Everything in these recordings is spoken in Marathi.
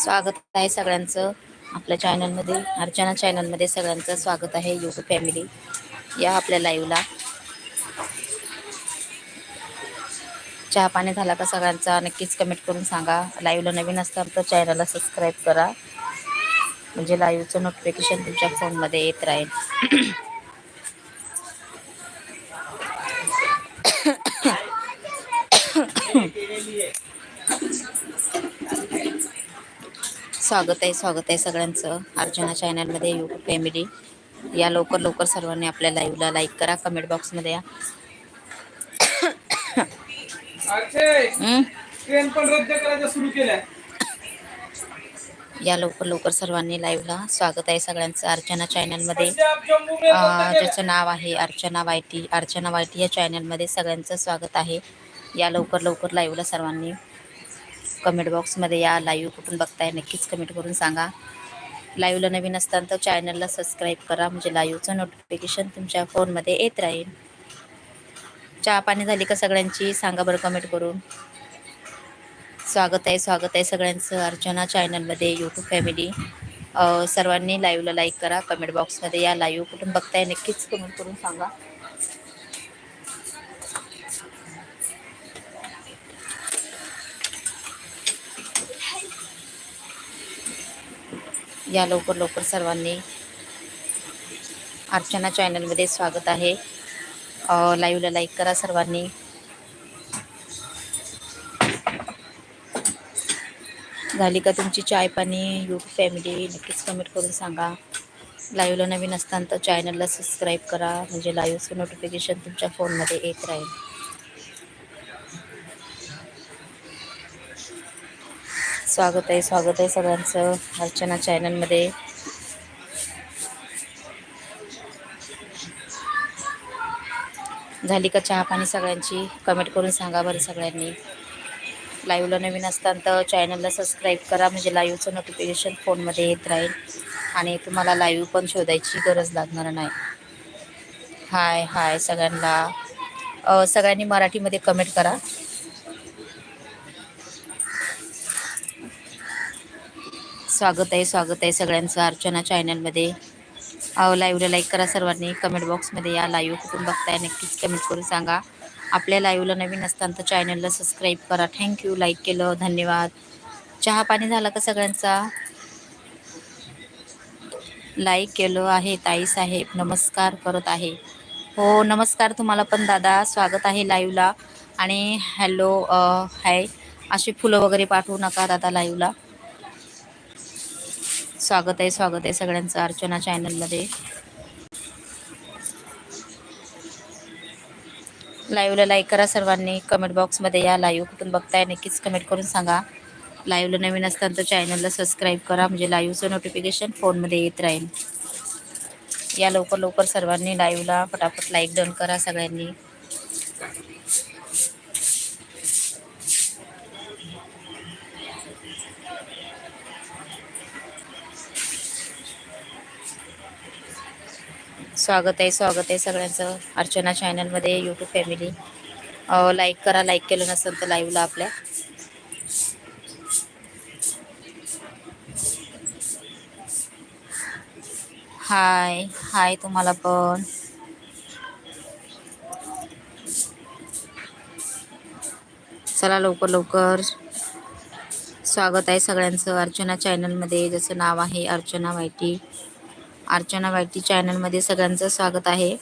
स्वागत आहे सगळ्यांचं. आपल्या चॅनलमध्ये अर्चना चॅनलमध्ये सगळ्यांचं स्वागत आहे यूट्यूब फॅमिली या आपल्या लाईव्हला चहा पाणी झाला का सगळ्यांचा नक्कीच कमेंट करून सांगा. लाईव्हला नवीन असताना तर चॅनलला सबस्क्राईब करा. म्हणजे लाईव्हचं नोटिफिकेशन तुमच्या फोनमध्ये येत राहील. स्वागत आहे स्वागत आहे सगळ्यांचं. अर्चना चॅनलमध्ये यू फॅमिली या लवकर लवकर सर्वांनी आपल्या लाईव्हला लाईक करा कमेंट बॉक्समध्ये या. ट्रेन पण रद्द करायचं सुरू केलंय या लवकर लवकर सर्वांनी लाईव्हला स्वागत आहे सगळ्यांचं. अर्चना चॅनलमध्ये ज्याचं नाव आहे अर्चना वायटी अर्चना वायटी या चॅनलमध्ये सगळ्यांचं स्वागत आहे. या लवकर लवकर लाईव्हला सर्वांनी. कमेंट बॉक्समध्ये या लाईव्ह कुठून बघताय नक्कीच कमेंट करून सांगा. लाईव्हला नवीन असताना तर चॅनलला सबस्क्राईब करा म्हणजे लाईव्हचं नोटिफिकेशन तुमच्या फोनमध्ये येत राहील. चहा पाणी झाली का सगळ्यांची? सांगा बरं कमेंट करून. स्वागत आहे स्वागत आहे सगळ्यांचं. अर्चना चॅनलमध्ये यूट्यूब फॅमिली सर्वांनी लाईव्हला लाईक करा कमेंट बॉक्समध्ये या लाईव्ह कुठून बघताय नक्कीच कमेंट करून सांगा. या लवकर लवकर सर्वांनी अर्चना चॅनलमध्ये स्वागत आहे. लाईव्हला लाईक करा सर्वांनी. झाली का तुमची चाय पाणी? यूट्यूब फॅमिली नक्कीच कमेंट करून सांगा. लाईव्हला नवीन असताना तर चॅनलला सबस्क्राईब करा. म्हणजे लाईव्हचं नोटिफिकेशन तुमच्या फोनमध्ये येत राहील. स्वागत आहे स्वागत आहे सगळ्यांचं अर्चना चॅनलमध्ये. झाली का चहा पाणी सगळ्यांची? कमेंट करून सांगा बरं सगळ्यांनी. लाईव्हला नवीन असताना तर चॅनलला सबस्क्राईब करा म्हणजे लाईव्हचं नोटिफिकेशन फोनमध्ये येत राहील. आणि तुम्हाला लाईव्ह पण शोधायची गरज लागणार नाही. हाय हाय सगळ्यांना. सगळ्यांनी मराठीमध्ये कमेंट करा. स्वागत आहे स्वागत आहे सगळ्यांचं अर्चना चॅनलमध्ये अहो लाईव्हला लाईक करा सर्वांनी कमेंट बॉक्समध्ये या लाईव्ह कुठून बघताय नक्कीच कमेंट करून सांगा. आपल्या लाईव्हला नवीन असताना तर चॅनलला सबस्क्राईब करा. थँक्यू लाईक केलं धन्यवाद. चहा पाणी झाला का सगळ्यांचा? लाईक केलं आहे ताई साहेब नमस्कार करत आहे. हो नमस्कार तुम्हाला पण दादा स्वागत आहे लाईव्हला आणि हॅलो हाय अशी फुलं वगैरे पाठवू नका दादा लाईव्हला स्वागत आहे स्वागत आहे सगळ्यांचं अर्चना चॅनलमध्ये. लाईव्हला लाईक करा सर्वांनी कमेंट बॉक्समध्ये या. लाईव्ह कुठून बघताय नक्कीच कमेंट करून सांगा. लाईव्हला नवीन असताना तर चॅनलला सबस्क्राईब करा म्हणजे लाईव्हचं नोटिफिकेशन फोनमध्ये येत राहील. या लवकर लवकर सर्वांनी लाईव्हला फटाफट लाईक डन करा सगळ्यांनी. स्वागत आहे स्वागत आहे सगळ्यांचं. अर्चना चॅनलमध्ये यूट्यूब फॅमिली लाईक करा लाईक केलं नसेल तर लाईव्हला आपल्या. हाय हाय तुम्हाला पण. चला लवकर लवकर. स्वागत आहे सगळ्यांचं. अर्चना चॅनलमध्ये ज्याचं नाव आहे अर्चना वायटी. अर्चना वायटी चॅनलमध्ये सगळ्यांचं स्वागत आहे.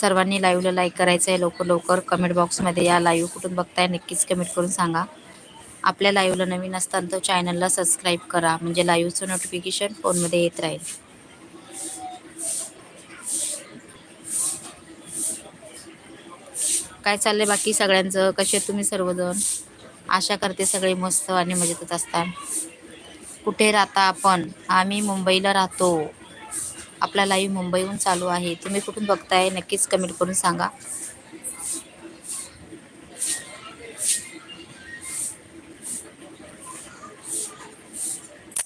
सर्वांनी लाईव्हला लाईक करायचं आहे लवकर लवकर कमेंट बॉक्समध्ये या लाईव्ह कुठून बघताय नक्कीच कमेंट करून सांगा. आपल्या लाईव्हला नवीन असताना तर चॅनलला सबस्क्राईब करा. म्हणजे लाईव्हचं नोटिफिकेशन फोनमध्ये येत राहील. काय चाललंय बाकी सगळ्यांचं? कसे तुम्ही सर्वजण? आशा करते सगळे मस्त आणि मजेतच असतात कुठे राहता आपण? आम्ही मुंबईला राहतो. आपला लाईव्ह मुंबईहून चालू आहे. तुम्ही कुठून बघताय? नक्कीच कमेंट करून सांगा.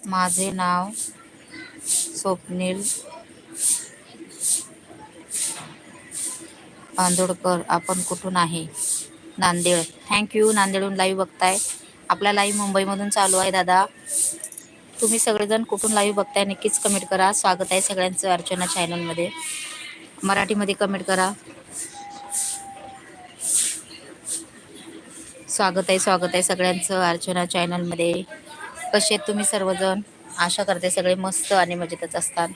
माझे नाव स्वप्नील बांदोडकर. आपण कुठून आहे? नांदेड. थँक्यू नांदेडहून लाईव्ह बघताय. आपला लाईव्ह मुंबईमधून चालू आहे दादा. तुम्ही सगळेजण कुठून लाईव्ह बघताय नक्कीच कमेंट करा. स्वागत आहे सगळ्यांचं अर्चना चॅनलमध्ये मराठीमध्ये कमेंट करा. स्वागत आहे स्वागत आहे सगळ्यांचं अर्चना चॅनलमध्ये कसे आहेत तुम्ही सर्वजण? आशा करते सगळे मस्त आणि मजेतच असतात.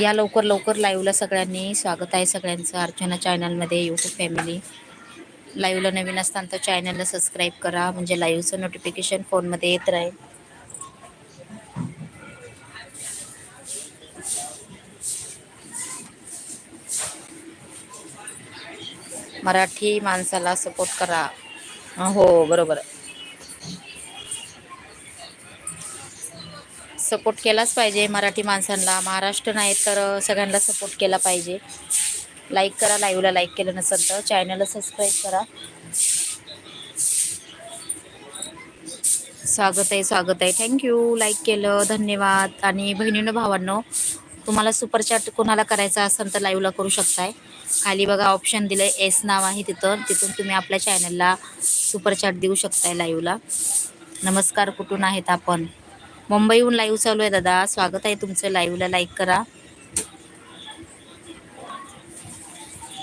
या लवकर लवकर लाईव्हला सगळ्यांनी स्वागत आहे सगळ्यांचं. अर्चना चॅनलमध्ये यूट्यूब फॅमिली लाईव्हला नवीन असताना तर चॅनलला सबस्क्राईब करा. म्हणजे लाईव्हचं नोटिफिकेशन फोनमध्ये येत राहील. मराठी माणसाला सपोर्ट करा. हो बरोबर सपोर्ट केलाच पाहिजे मराठी माणसांना. महाराष्ट्र नाही तर सगळ्यांना सपोर्ट केला पाहिजे. लाईक करा लाईव्हला लाईक केलं नसेल तर चॅनलला सबस्क्राईब करा. स्वागत आहे स्वागत आहे. थँक्यू लाईक केलं धन्यवाद. आणि बहिणीनं भावांनो तुम्हाला सुपरचॅट कोणाला करायचा असेल तर लाईव्हला करू शकताय. खाली बघा ऑप्शन दिलं आहे एस नाव आहे तिथं. तिथून तुम्ही आपल्या चॅनलला सुपरचॅट देऊ शकताय लाईव्हला नमस्कार कुठून आहेत आपण? मुंबईहून लाईव्ह चालू आहे दादा. स्वागत आहे तुमचं. लाईव्हला लाईक करा.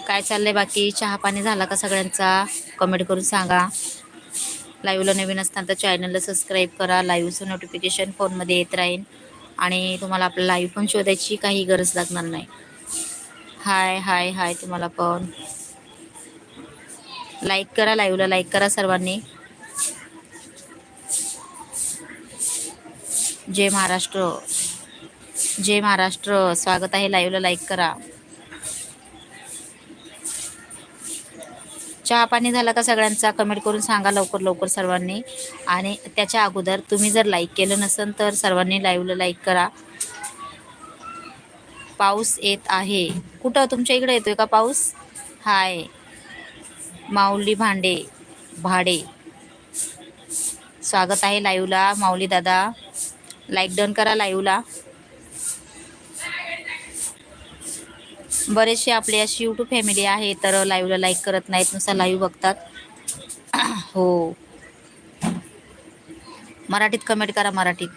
काय चाललंय बाकी? चहा पाणी झाला का सगळ्यांचा? कमेंट करून सांगा. लाईव्हला नवीन असताना तर चॅनलला सबस्क्राईब करा. लाईव्हचं नोटिफिकेशन फोनमध्ये येत राहील आणि तुम्हाला आपलं लाईव्ह पण शोधायची काही गरज लागणार नाही. हाय हाय हाय तुम्हाला पण. लाईक करा लाईव्हला लाईक करा सर्वांनी. जय महाराष्ट्र. जय महाराष्ट्र. स्वागत आहे लाईव्हला लाईक करा. चहा पाणी झाला का सगळ्यांचा? कमेंट करून सांगा लवकर लवकर सर्वांनी. आणि त्याच्या अगोदर तुम्ही जर लाईक केलं नसेल तर सर्वांनी लाईव्हला लाईक करा. पाऊस येत आहे. कुठं? तुमच्या इकडे येतोय का पाऊस? हाय. माऊली भांडे भाडे. स्वागत आहे लाईव्हला माऊली दादा. लाईक डन करा लाईव्हला. बरेचसे आपले अशी यूट्यूब फॅमिली आहे तर लाईव्हला लाईक करत नाहीत नुसतं लाईव्ह बघतात. हो. मराठीत कमेंट करा मराठीत.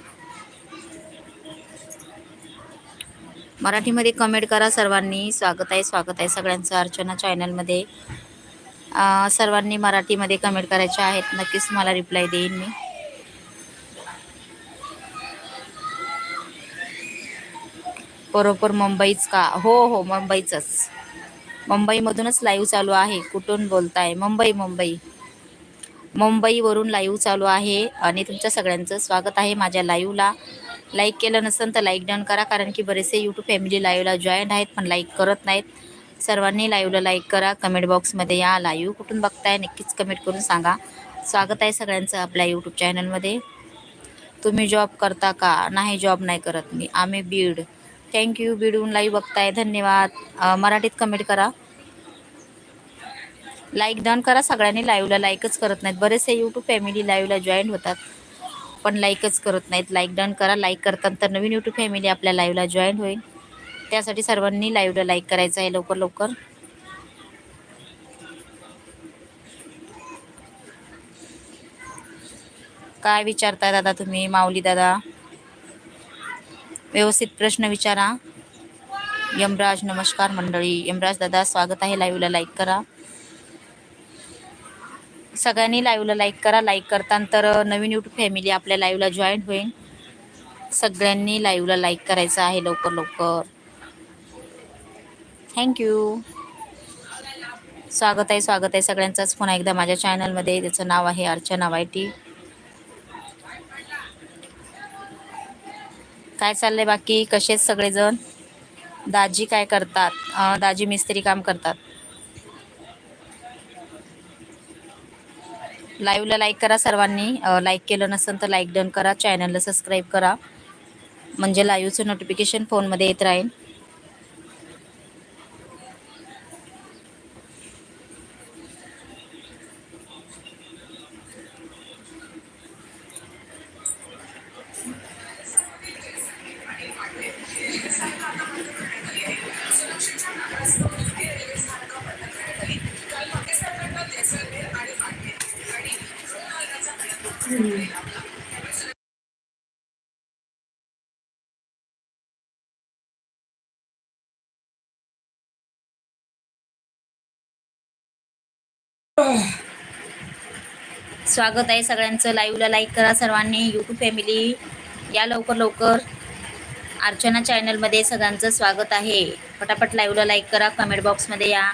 मराठीमध्ये कमेंट करा सर्वांनी. स्वागत आहे स्वागत आहे सगळ्यांचं अर्चना चॅनलमध्ये सर्वांनी मराठीमध्ये कमेंट करायचे आहेत. नक्कीच तुम्हाला रिप्लाय देईन मी. बरोबर मुंबईच का? हो हो मुंबईचंच. मुंबईमधूनच लाईव्ह चालू आहे. कुठून बोलताय? मुंबई मुंबई. मुंबईवरून लाईव्ह चालू आहे आणि तुमच्या सगळ्यांचं स्वागत आहे माझ्या लाईव्हला लाईक केलं नसेल तर लाईक डन करा कारण की बरेचसे यूट्यूब फॅमिली लाईव्हला जॉईन आहेत पण लाईक करत नाहीत. सर्वांनी लाईव्हला लाईक करा. कमेंट बॉक्समध्ये या लाईव्ह कुठून बघताय नक्कीच कमेंट करून सांगा. स्वागत आहे सगळ्यांचं आपल्या यूट्यूब चॅनलमध्ये तुम्ही जॉब करता का? नाही जॉब नाही करत मी. आम्ही बीड. थँक्यू बिडून लाईव्ह बघताय धन्यवाद. मराठीत कमेंट करा. लाईक डन करा. सगळ्यांनी लाईव्हला लाईकच करत नाहीत. बरेचसे यूट्यूब फॅमिली लाईव्हला जॉईन होतात. पण लाईकच करत नाहीत. लाईक डन करा. लाईक करतात तर नवीन यूट्यूब फॅमिली आपल्या लाईव्हला जॉईन होईल. त्यासाठी सर्वांनी लाईव्हला लाईक करायचं आहे लवकर लवकर. काय विचारताय दादा तुम्ही? माऊली दादा. व्यवस्थित प्रश्न विचारा. यमराज नमस्कार मंडळी. यमराज दादा स्वागत आहे. लाईव्हला लाईक करा. सगळ्यांनी लाईव्हला लाईक करा. लाईक करताना तर नवीन यूट्यूब फॅमिली आपल्या लाईव्हला जॉईन होईल. सगळ्यांनी लाईव्हला लाईक करायचं आहे लवकर लवकर. थँक्यू स्वागत आहे स्वागत आहे सगळ्यांचाच. पुन्हा एकदा माझ्या चॅनलमध्ये त्याचं नाव आहे अर्चना वायटी. काय चाललंय बाकी? कसे सगळेजण? दाजी काय करतात? दाजी मिस्त्री काम करतात. लाईव्हला लाईक करा सर्वांनी. लाईक केलं नसेल तर लाईक डन करा. चॅनलला सबस्क्राईब करा. म्हणजे लाईव्हचं नोटिफिकेशन फोनमध्ये येत राहील. स्वागत आहे सगळ्यांचं. लाईव्हला लाईक करा सर्वांनी. युट्यूब फॅमिली या लवकर लवकर. अर्चना चॅनलमध्ये सगळ्यांचं स्वागत आहे. पटापट लाईव्हला लाईक करा कमेंट बॉक्समध्ये या.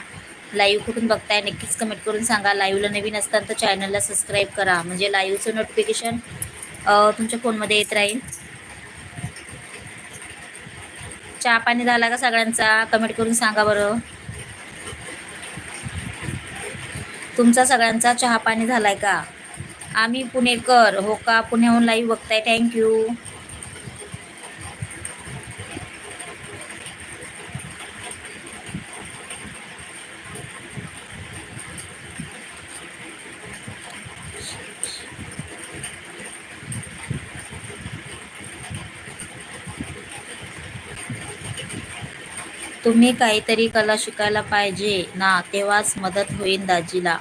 लाईव्ह कुठून बघताय नक्कीच कमेंट करून सांगा. लाईव्हला नवीन असतात तर चॅनलला सबस्क्राईब करा. म्हणजे लाईव्हचं नोटिफिकेशन तुमच्या फोनमध्ये येत राहील. चहा पाणी झाला का सगळ्यांचा? कमेंट करून सांगा बरं. तुमचा सगळ्यांचा चहा पाणी झालाय का? आम्ही पुणेकर. हो का? पुण्याहून लाईव्ह बघताय. थँक्यू तुम्ही काहीतरी कला शिकायला पाहिजे ना तेव्हाच मदत होईल दाजीला.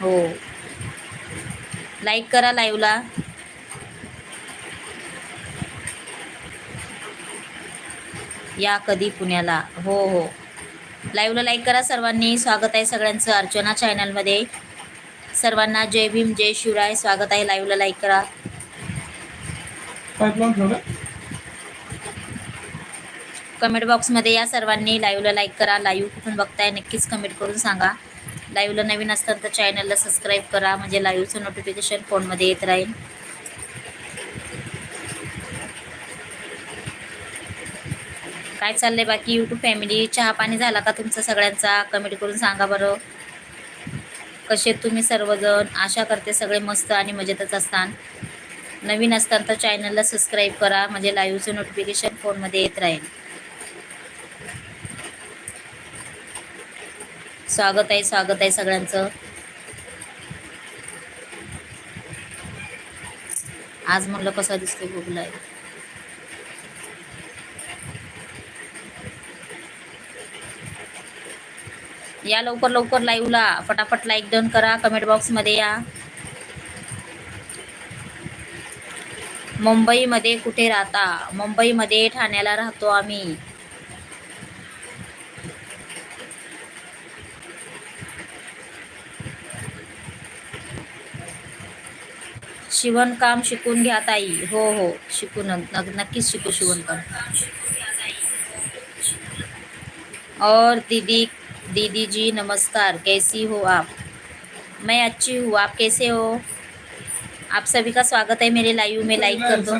हो. लाईक करा लाईव्हला. या कधी पुण्याला. हो हो. लाईव्हला लाईक करा सर्वांनी. स्वागत आहे सगळ्यांचं अर्चना चॅनलमध्ये सर्वांना जय भीम जय शिवराय. स्वागत आहे लाईव्हला लाईक करा. पाईपलाईन ठेवलं? कमेंट बॉक्समध्ये या सर्वांनी लाईव्हला लाईक करा. लाईव्ह कुठून बघताय नक्कीच कमेंट करून सांगा. लाईव्हला नवीन असतात तर चॅनलला सबस्क्राईब करा. म्हणजे लाईव्हचं नोटिफिकेशन फोनमध्ये येत राहील. काय चाललंय बाकी? यूट्यूब फॅमिली चहा पाणी झाला का तुमचा सगळ्यांचा? कमेंट करून सांगा बरं. कसे तुम्ही सर्वजण? आशा करते सगळे मस्त आणि मजेतच असतान. नवीन असताल तर चॅनलला सबस्क्राईब करा. म्हणजे लाईव्हचं नोटिफिकेशन फोनमध्ये येत राहील. स्वागत आहे स्वागत आहे सगळ्यांचं. आज म्हणलं कसा दिसतोय गुगल आहे या लवकर लवकर लाईव्हला फटाफट लाईक डन करा. कमेंट बॉक्समध्ये या. मुंबईमध्ये कुठे राहता? मुंबईमध्ये ठाण्याला राहतो आम्ही. शिवणकाम शिकून घ्या ताई हो हो शिकून नक- नक्कीच शिकू शिवणकाम और दीदी दीदी जी नमस्कार कैसी हो आप मैं अच्छी हूँ आप कैसे हो आप सभी का स्वागत है मेरे लाइव में लाइक कर दो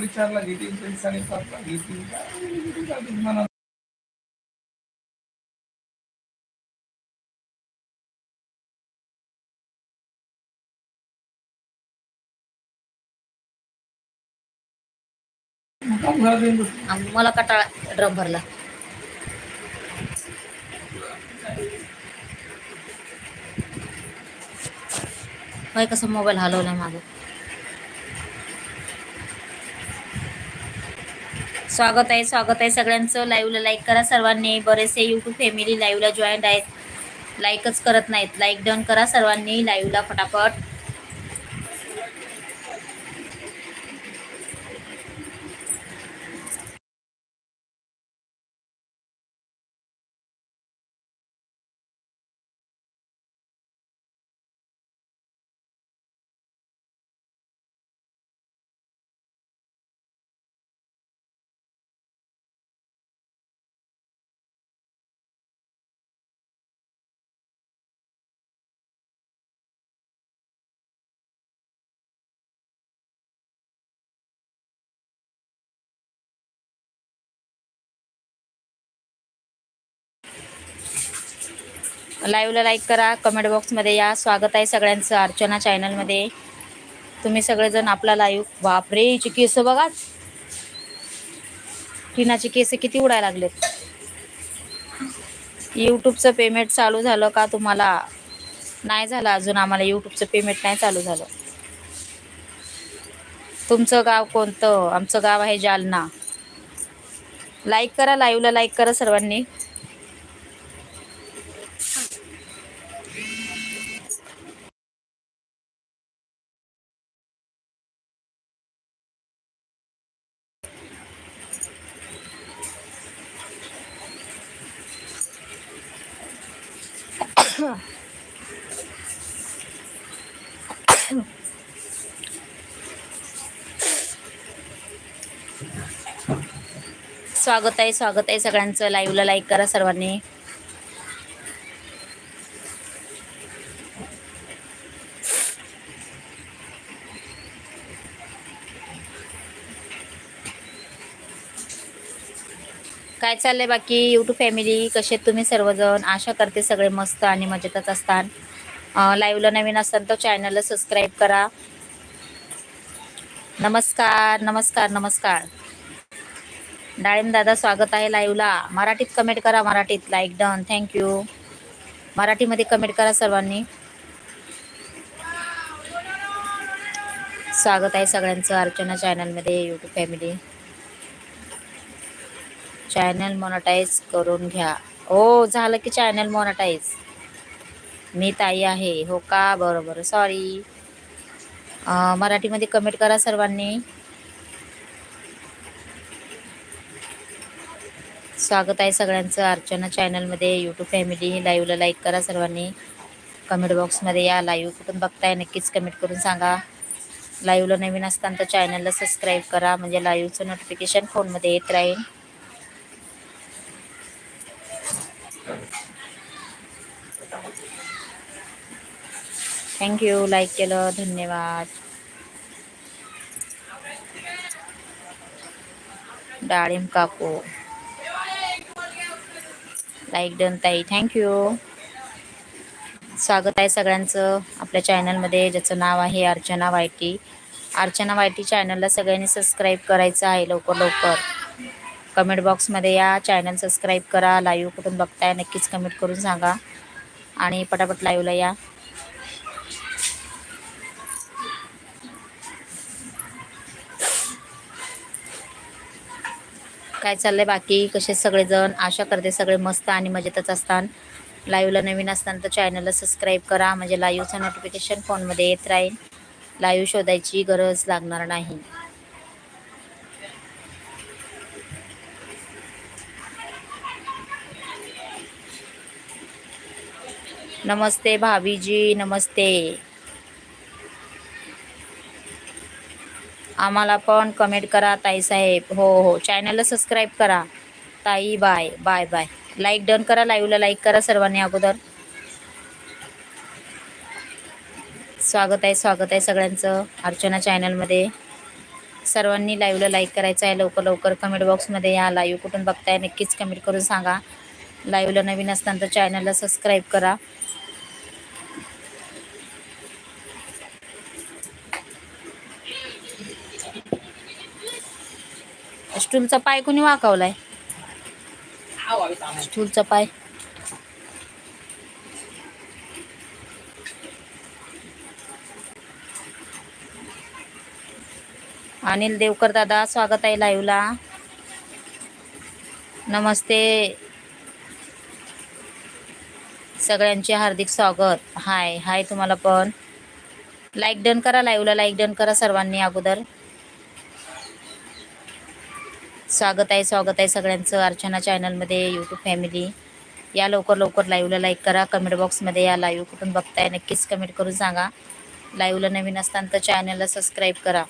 मला कटाळा ड्रम भरला. काय कसं मोबाईल हलवलाय माझं. स्वागत आहे स्वागत आहे सगळ्यांचं. लाईव्हला लाईक करा सर्वांनी. बरेचसे यूट्यूब फॅमिली लाईव्हला जॉईंट आहेत. लाईकच करत नाहीत. लाईक डन करा सर्वांनी. लाईव्हला फटाफट. लाईव्हला लाईक करा. कमेंट बॉक्समध्ये या. स्वागत आहे सगळ्यांचं अर्चना चॅनलमध्ये तुम्ही सगळेजण आपला लाईव्ह बापरे हिची केस बघा. टिनाचे केस किती उडायला लागलेत. यूट्यूबचं पेमेंट चालू झालं का तुम्हाला? नाही झालं अजून. आम्हाला यूट्यूबचं पेमेंट नाही चालू झालं. तुमचं गाव कोणतं? आमचं गाव आहे जालना. लाईक करा लाईव्हला लाईक करा सर्वांनी. स्वागत आहे स्वागत आहे सगळ्यांचं. लाईव्हला लाईक करा सर्वांनी. काय चाललंय बाकी? यूट्यूब फॅमिली कसे आहेत तुम्ही सर्वजण? आशा करते सगळे मस्त आणि मजेतच असतात. लाईव्हला नवीन असतात तर चॅनलला सबस्क्राईब करा. नमस्कार नमस्कार नमस्कार. डाळिंब दादा स्वागत आहे लाईव्हला मराठीत कमेंट करा मराठीत लाईक डन थँक्यू मराठीमध्ये कमेंट करा सर्वांनी. स्वागत आहे सगळ्यांचं अर्चना चॅनलमध्ये यूट्यूब फॅमिली चॅनल मोनटाईज करून घ्या. हो झालं की चॅनल मोनटाईज मी ताई आहे. हो का? बरोबर. सॉरी मराठीमध्ये कमेंट करा सर्वांनी. स्वागत आहे सगळ्यांचं. अर्चना चॅनलमध्ये यूट्यूब फॅमिली लाईव्हला लाईक करा सर्वांनी. कमेंट बॉक्समध्ये या लाईव्ह कुठून बघताय नक्कीच कमेंट करून सांगा. लाईव्हला नवीन असताना तर चॅनलला सबस्क्राईब करा. म्हणजे लाईव्हचं नोटिफिकेशन फोनमध्ये येत राहील. थँक्यू लाईक केलं. धन्यवाद. डाळिंब काकू. लाईक डन ताई. थँक्यू स्वागत आहे सगळ्यांचं आपल्या चॅनलमध्ये ज्याचं नाव आहे अर्चना वायटी. अर्चना वायटी चॅनलला सगळ्यांनी सबस्क्राईब करायचं आहे लवकर लवकर. कमेंट बॉक्समध्ये या चॅनल सबस्क्राईब करा. लाईव्ह कुठून बघताय नक्कीच कमेंट करून सांगा. आणि पटापट लाईव्हला या. काय चाललंय बाकी? कसे सगळेजण? आशा करते सगळे मस्त आणि मजेतच असतात लाईव्हला नवीन असताना तर चॅनलला सबस्क्राईब करा. म्हणजे लाईव्हचं नोटिफिकेशन फोनमध्ये येत राहील लाईव्ह शोधायची गरज लागणार नाही. नमस्ते भाभीजी नमस्ते. आम्हाला पण कमेंट हो, हो. करा ताई साहेब हो. हो चॅनलला सबस्क्राईब करा. ताई bye bye bye like done करा लाईव्हला लाईक करा सर्वांनी अगोदर. स्वागत आहे स्वागत आहे सगळ्यांचं अर्चना चॅनलमध्ये सर्वांनी लाईव्हला लाईक करायचं आहे. लवकर लवकर कमेंट बॉक्समध्ये या. लाईव्ह कुठून बघताय नक्कीच कमेंट करून सांगा. लाईव्हला नवीन असताना तर चॅनलला सबस्क्राईब करा. स्टूलचा पाय कोणी वाकवलाय? स्टूलचा पाय. अनिल देवकर दादा स्वागत आहे लाईव्हला नमस्ते. सगळ्यांचे हार्दिक स्वागत. हाय हाय तुम्हाला पण. लाईक डन करा लाईव्हला लाईक डन करा सर्वांनी अगोदर. स्वागत आहे स्वागत आहे सगळ्यांचं. अर्चना चॅनलमध्ये यूट्यूब फॅमिली या लवकर लवकर लाईव्हला लाईक करा. कमेंट बॉक्समध्ये या लाईव्ह कुठून बघताय नक्कीच कमेंट करून सांगा. लाईव्हला नवीन असताना तर चॅनलला सबस्क्राईब करा.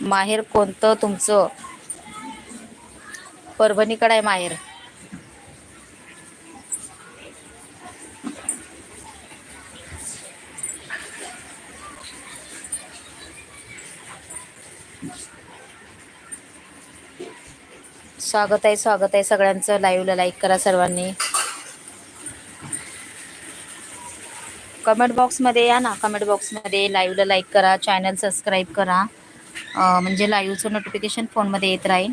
माहेर कोणतं तुमचं? परभणीकडे आहे माहेर. स्वागत आहे स्वागत आहे सगळ्यांचं. लाईव्हला लाईक करा सर्वांनी. कमेंट बॉक्समध्ये या ना. कमेंट बॉक्समध्ये लाईव्हला लाईक करा चॅनल सबस्क्राईब करा. म्हणजे लाईव्हचं नोटिफिकेशन फोनमध्ये येत राहील.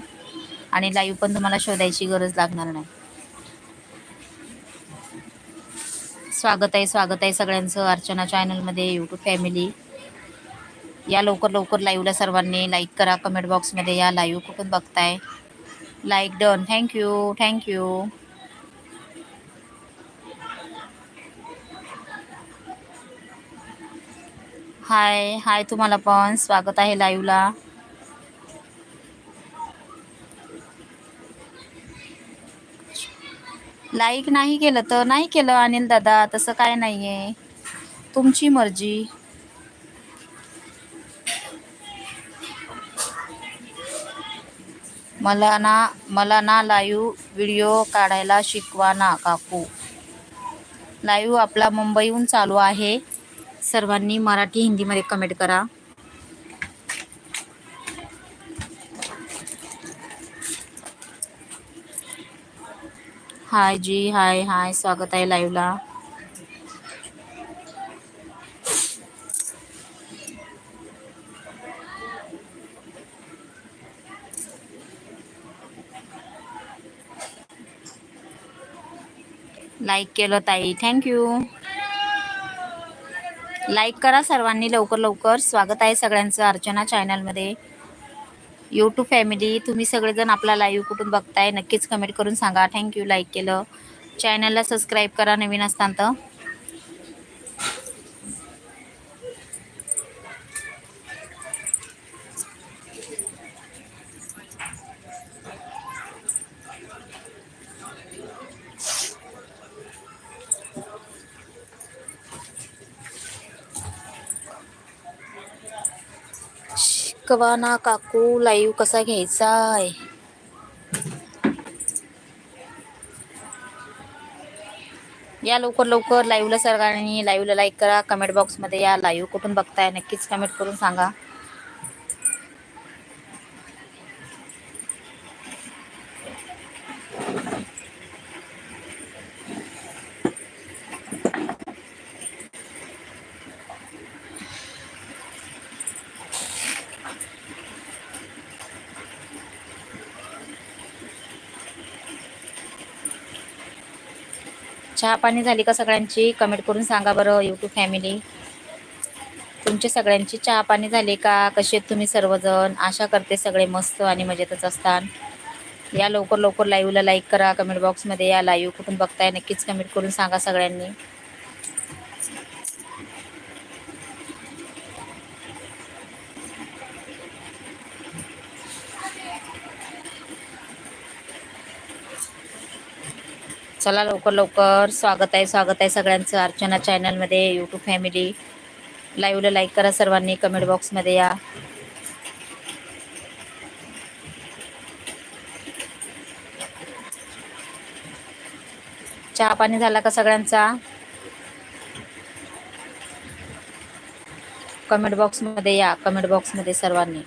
आणि लाईव्ह पण तुम्हाला शोधायची गरज लागणार नाही. स्वागत आहे स्वागत आहे सगळ्यांचं. अर्चना चॅनलमध्ये यूट्यूब फॅमिली या लवकर लवकर लाईव्हला सर्वांनी लाईक करा. कमेंट बॉक्समध्ये या. लाईव्ह कुठून बघताय? Like done thank you thank you hi hi तुम्हाला पण. स्वागत आहे लाईव्हला लाईक नाही केलं तर नाही केलं अनिल दादा. तसं काय नाही आहे तुमची मर्जी. मला ना मला ना लाईव्ह व्हिडिओ काढायला शिकवा ना काकू. लाईव्ह आपला मुंबईहून चालू आहे. सर्वांनी मराठी हिंदीमध्ये कमेंट करा. हाय जी हाय हाय स्वागत आहे लाईव्हला लाईक केलं ताई. थँक्यू लाईक करा सर्वांनी लवकर लवकर. स्वागत आहे सगळ्यांचं अर्चना चॅनलमध्ये यूट्यूब फॅमिली तुम्ही सगळेजण आपला लाईव्ह कुठून बघताय नक्कीच कमेंट करून सांगा. थँक्यू लाईक केलं. चॅनलला सबस्क्राईब करा नवीन असताना तर शिकवाना काकू लाईव्ह कसा घ्यायचा आहे? या लवकर लवकर लाईव्हला सर्वांनी लाईव्हला लाईक करा. कमेंट बॉक्समध्ये या लाईव्ह कुठून बघताय नक्कीच कमेंट करून सांगा. चहा पाणी झाली का सगळ्यांची? कमेंट करून सांगा बरं यूट्यूब फॅमिली तुमचे सगळ्यांची चहा पाणी झाली का? कसे आहेत तुम्ही सर्वजण? आशा करते सगळे मस्त आणि मजेतच असतात. या लवकर लवकर लाईव्हला लाईक करा. कमेंट बॉक्समध्ये या लाईव्ह कुठून बघताय नक्कीच कमेंट करून सांगा सगळ्यांनी. चला लवकर लवकर. स्वागत आहे स्वागत आहे सगळ्यांचं अर्चना चॅनलमध्ये यूट्यूब फॅमिली लाईव्हला लाईक करा सर्वांनी कमेंट बॉक्समध्ये या. चहा पाणी झाला का सगळ्यांचा? कमेंट बॉक्समध्ये या कमेंट बॉक्समध्ये सर्वांनी.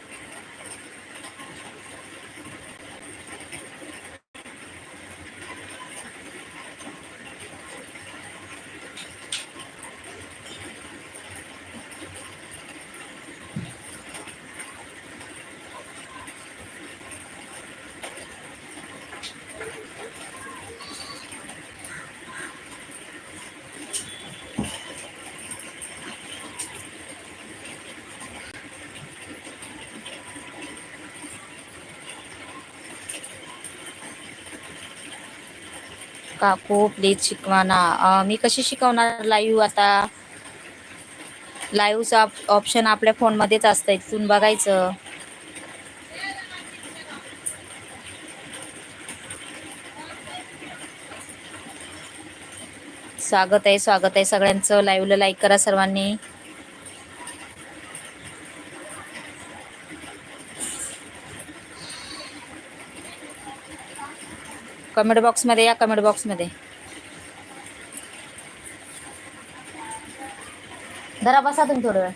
काकू प्लीज शिकवा ना मी कशी शिकवणार लाईव्ह आता? लाईव्हचा ऑप्शन आपल्या फोनमध्येच असतं तिथून बघायचं. स्वागत आहे स्वागत आहे सगळ्यांचं. लाईव्हला लाईक करा सर्वांनी. कमेंट बॉक्समध्ये या कमेंट बॉक्समध्ये. जरा बसा तुम्ही थोडं वेळ.